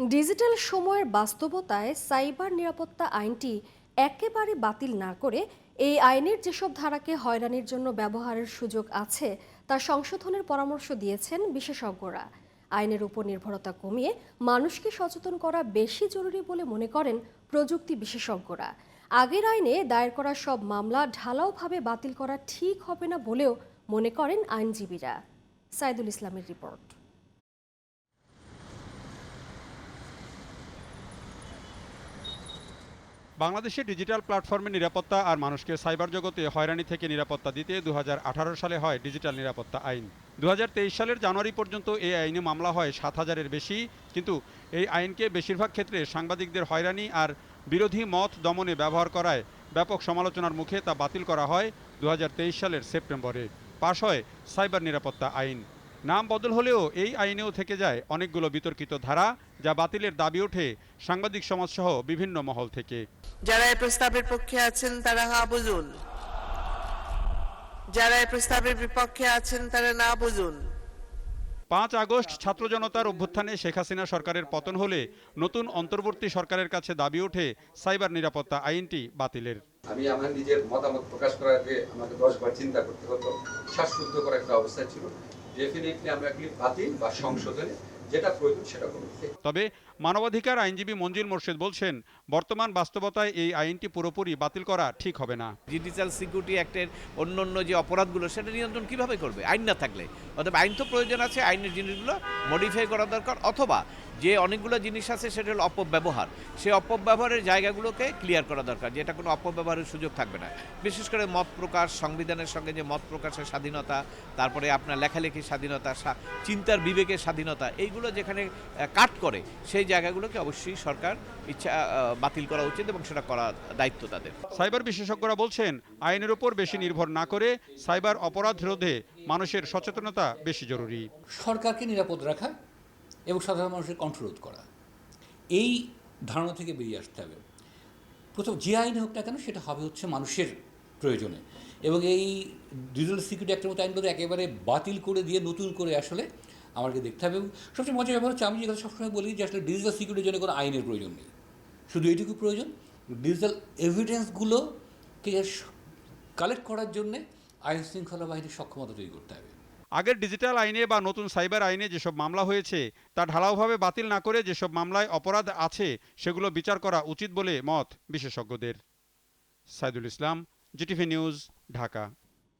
Digital সময়ের বাস্তবতায় cyber নিরাপত্তা আইনটি একেবারে বাতিল না করে এই আইনের যেসব ধারাকে হয়রানির জন্য ব্যবহারের সুযোগ আছে, তা সংশোধনের পরামর্শ দিয়েছেন বিশেষজ্ঞরা। আইনের উপর নির্ভরতা কমিয়ে মানুষকে সচেতন করা বেশি জরুরি বলে মনে করেন প্রযুক্তি বিশেষজ্ঞরা। আগের আইনে দায়ের করা সব মামলা ঢালাওভাবে বাতিল করা ঠিক হবে না বলেও মনে করেন আইনজীবীরা। সাইদুল ইসলামের রিপোর্ট। বাংলাদেশে ডিজিটাল প্ল্যাটফর্মের নিরাপত্তা আর মানুষকে সাইবার জগতে হয়রানি থেকে নিরাপত্তা দিতে দু হাজার আঠারো সালে হয় ডিজিটাল নিরাপত্তা আইন। দু হাজার তেইশ সালের জানুয়ারি পর্যন্ত এই আইনে মামলা হয় সাত হাজারের বেশি, কিন্তু এই আইনকে বেশিরভাগ ক্ষেত্রে সাংবাদিকদের হয়রানি আর বিরোধী মত দমনে ব্যবহার করায় ব্যাপক সমালোচনার মুখে তা বাতিল করা হয় দু হাজার তেইশ সালের সেপ্টেম্বরে। পাশ হয় সাইবার নিরাপত্তা আইন। নাম বদল হলেও এই আইনেও থেকে যায় অনেকগুলো বিতর্কিত ধারা যা বাতিলের দাবি ওঠে সাংবাদিক সমাজসহ বিভিন্ন মহল থেকে। যারা এই প্রস্তাবের পক্ষে আছেন তারা হা বুঝুন। যারা এই প্রস্তাবের বিপক্ষে আছেন তারা না বুঝুন। পাঁচ আগস্ট ছাত্র জনতার অভ্যুত্থানে শেখ হাসিনা সরকারের পতন হলে নতুন অন্তর্বর্তী সরকারের কাছে দাবি ওঠে সাইবার নিরাপত্তা আইনটি বাতিলের। আমি আমার নিজের মতামত প্রকাশ করার আগে আমাকে দশবার চিন্তা করতে হতো। শ্বাসরুদ্ধ করা একটা অবস্থা ছিল। ডেফিনেটলি আমরা কি বাতিল বা সংশোধনে যেটা প্রয়োজন সেটা করব। তবে মানবাধিকার আইনজীবী মঞ্জিল মোর্শেদ বলছেন বর্তমান বাস্তবতায় এই আইনটি পুরোপুরি বাতিল করা ঠিক হবে না। ডিজিটাল সিকিউরিটি অ্যাক্টের অন্য অন্য যে অপরাধগুলো সেটা নিয়ন্ত্রণ কীভাবে করবে? আইন না থাকলে। অথবা আইন তো প্রয়োজন আছে আইনের জিনিসগুলো মডিফাই করা দরকার অথবা যে অনেকগুলো জিনিস আছে সেটা হলো অপব্যবহার। সেই অপব্যবহারের জায়গাগুলোকে ক্লিয়ার করা দরকার যে এটা কোনো অপব্যবহারের সুযোগ থাকবে না। বিশেষ করে মত প্রকাশ সংবিধানের সঙ্গে যে মত প্রকাশের স্বাধীনতা তারপরে আপনার লেখালেখির স্বাধীনতা চিন্তার বিবেকের স্বাধীনতা এইগুলো যেখানে কাট করে সেই জায়গাগুলোকে অবশ্যই সরকার ইচ্ছা বাতিল করা উচিত এবং সেটা করা দায়িত্ব তাদের। সাইবার বিশেষজ্ঞরা বলছেন আইনের উপর বেশি নির্ভর না করে সাইবার অপরাধ রোধে মানুষের সচেতনতা বেশি জরুরি। সরকারকে নিরাপদ রাখা এবং সাধারণ মানুষের কণ্ঠরোধ করা। এই ধারণা থেকে বেরিয়ে আসতে হবে। প্রথম যে আইন হোক না কেন, সেটা হবে হচ্ছে মানুষের প্রয়োজনে। এবং এই ডিজিটাল সিকিউরিটি অ্যাক্টের মতো আইনগুলো একেবারে বাতিল করে দিয়ে নতুন করে আসলে আমাকে দেখতে হবে। এবং সবচেয়ে মজার ব্যাপার হচ্ছে, আমি যে কথা সবসময় বলি যে আসলে ডিজিটাল সিকিউরিটির জন্য কোনো আইনের প্রয়োজন নেই। শুধু এইটুকু প্রয়োজন, ডিজিটাল এভিডেন্সগুলোকে কালেক্ট করার জন্যে আইন শৃঙ্খলা বাহিনীর সক্ষমতা তৈরি করতে হবে। আগের ডিজিটাল আইনে বা নতুন সাইবার আইনে যেসব মামলা হয়েছে, তা ঢালাওভাবে বাতিল না করে যেসব মামলায় অপরাধ আছে, সেগুলো বিচার করা উচিত বলে মত বিশেষজ্ঞদের। Saidul Islam, GTV news, Dhaka.